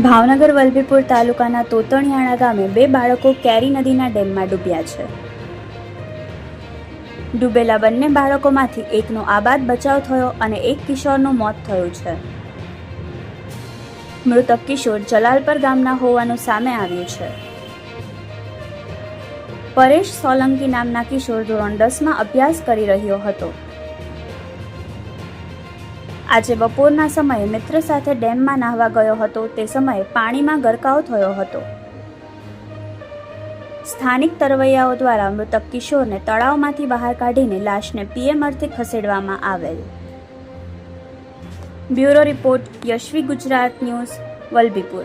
ભાવનગર વલભીપુર તાલુકાના તોતણિયાણા ગામે બે બાળકો કેરી નદીના ડેમમાં ડૂબ્યા છે. ડૂબેલા બંને બાળકોમાંથી એકનો આબાદ બચાવ થયો અને એક કિશોરનું મોત થયું છે. મૃતક કિશોર જલાલપર ગામના હોવાનું સામે આવ્યું છે. પરેશ સોલંકી નામના કિશોર ધોરણ દસમાં અભ્યાસ કરી રહ્યો હતો. આજે બપોરના સમયે મિત્ર સાથે ડેમમાં નાહવા ગયો હતો. તે સમયે પાણીમાં ગરકાવ થયો હતો. સ્થાનિક તરવૈયાઓ દ્વારા મૃતક કિશોરને તળાવમાંથી બહાર કાઢીને લાશને પીએમ અર્થે ખસેડવામાં આવેલ. Bureau report, Yashvi Gujarat news, Vallabhipur.